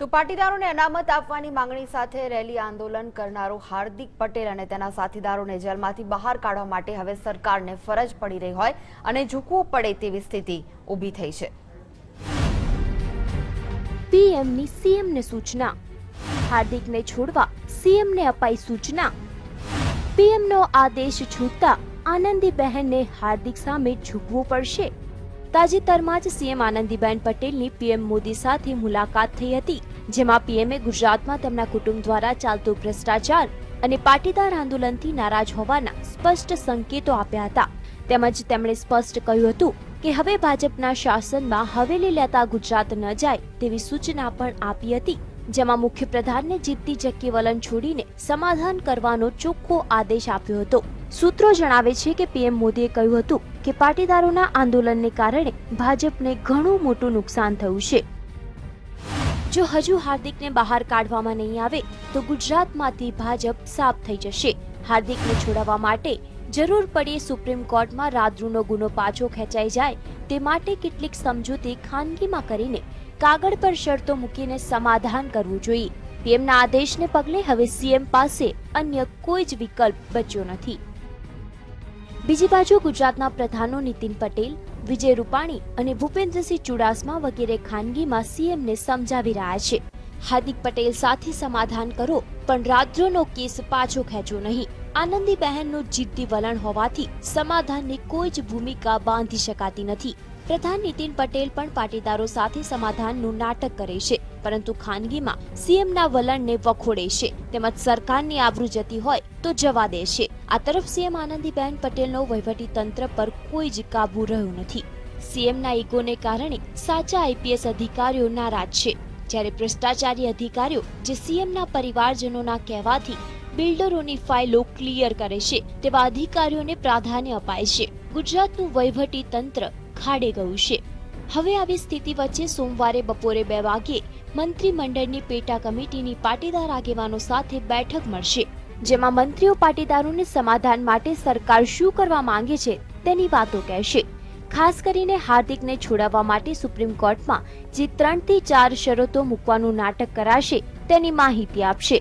તો પાટીદારોને અનામત આપવાની માંગણી સાથે રેલી આંદોલન કરનારો હાર્દિક પટેલ અને તેના સાથીદારોને જેલમાંથી બહાર કાઢવા માટે હવે સરકારને ફરજ પડી રહી હોય અને ઝૂકવું પડે તેવી સ્થિતિ ઊભી થઈ છે. પીએમની સીએમને સૂચના. હાર્દિકને છોડવા સીએમને અપાઈ સૂચના. પીએમનો આદેશ છૂટતા આનંદીબહેનને હાર્દિક સામે ઝૂકવું પડશે. તાજેતરમાં જ સીએમ આનંદીબેન પટેલની પીએમ મોદી સાથે મુલાકાત થઈ હતી, જેમાં પીએમએ ગુજરાતમાં તેમના કુટુંબ દ્વારા ચાલતું ભ્રષ્ટાચાર અને પાટીદાર આંદોલનથી નારાજ હોવાના સ્પષ્ટ સંકેતો આપ્યા હતા. તેમજ તેમણે સ્પષ્ટ કહ્યું હતું કે હવે ભાજપના શાસનમાં હવેલી લેતા ગુજરાત ન જાય તેવી સૂચના પણ આપી હતી, જેમાં મુખ્યપ્રધાનને જીતતી જક્કી વલણ છોડીને સમાધાન કરવાનો ચોખ્ખો આદેશ આપ્યો હતો. સૂત્રો જણાવે છે કે પીએમ મોદીએ કહ્યું હતું કે પાટીદારોના આંદોલનને કારણે ભાજપને ઘણું મોટું નુકસાન થયું છે. જો હજુ હાર્દિકને બહાર કાઢવામાં નહીં આવે, તો ગુજરાતમાંથી ભાજપ સાફ થઈ જશે. હાર્દિકને છોડાવવા માટે જરૂર પડે સુપ્રીમ કોર્ટમાં રાદરૂનો ગુનો પાછો ખેંચાઈ જાય, તે માટે કેટલીક સમજૂતી ખાનગીમાં કરીને કાગળ પર શરતો મૂકીને સમાધાન કરવું જોઈએ. પીએમના આદેશને પગલે હવે સીએમ પાસે અન્ય કોઈ જ વિકલ્પ બચ્યો નથી. બીજી બાજુ ગુજરાતના પ્રધાનો નીતિન પટેલ, વિજય રૂપાણી અને ભૂપેન્દ્રસિંહ ચુડાસમા વગેરે ખાનગીમાં સીએમને સમજાવી રહ્યા છે. હાર્દિક પટેલ સાથે સમાધાન કરો, પણ રાદ્રોનો કેસ પાછો ખેંચો નહીં. આનંદી બહેનનું જીદ્દી વલણ હોવાથી સમાધાનની કોઈ જ ભૂમિકા બાંધી શકાતી નથી. પ્રધાન નીતિન પટેલ પણ પાટીદારો સાથે સમાધાનનું નાટક કરે છે. પરંતુ ખાનગીમાં સીએમના વલણને વખોડે છે. તેમજ સરકારની આબરૂ જતી હોય તો જવા દે છે. આ તરફ સીએમ આનંદીબેન પટેલનો વહીવટી તંત્ર પર કોઈ જ કાબુ રહ્યો નથી. સીએમના ઈગોને કારણે સાચા આઈપીએસ અધિકારીઓ નારાજ છે. જ્યારે ભ્રષ્ટાચારી અધિકારીઓ જે સીએમના પરિવારજનોના કહેવાથી બિલ્ડરોની ફાઇલો ક્લિયર કરે છે, તેવા અધિકારીઓને પ્રાધાન્ય અપાય છે. ગુજરાતનું વહીવટી તંત્ર ખાડે ગયું છે. હવે આવી સ્થિતિ વચ્ચે સોમવારે બપોરે બે વાગ્યે મંત્રીમંડળની પેટા કમિટીની પાટીદાર આગેવાનો સાથે બેઠક મળશે, જેમાં મંત્રીઓ પાટીદારોને સમાધાન માટે સરકાર શું કરવા માંગે છે તેની વાતો કહેશે. ખાસ કરીને હાર્દિકને છોડાવવા માટે સુપ્રીમ કોર્ટમાં જે ત્રણથી ચાર શરતો મૂકવાનું નાટક કરાશે તેની માહિતી આપશે.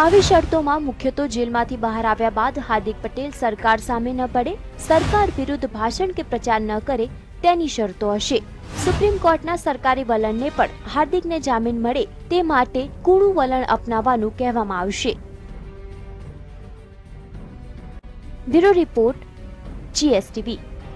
આવી શરતોમાં મુખ્યત્વે જેલમાંથી બહાર આવ્યા બાદ હાર્દિક પટેલ સરકાર સામે ન પડે, સરકાર વિરુદ્ધ ભાષણ કે પ્રચાર ન કરે તેની શરતો હશે. સુપ્રીમ કોર્ટના સરકારી વલણને પણ હાર્દિકને જામીન મળે તે માટે કૂણું વલણ અપનાવવાનું કહેવામાં આવશે. Bureau report, GSTV.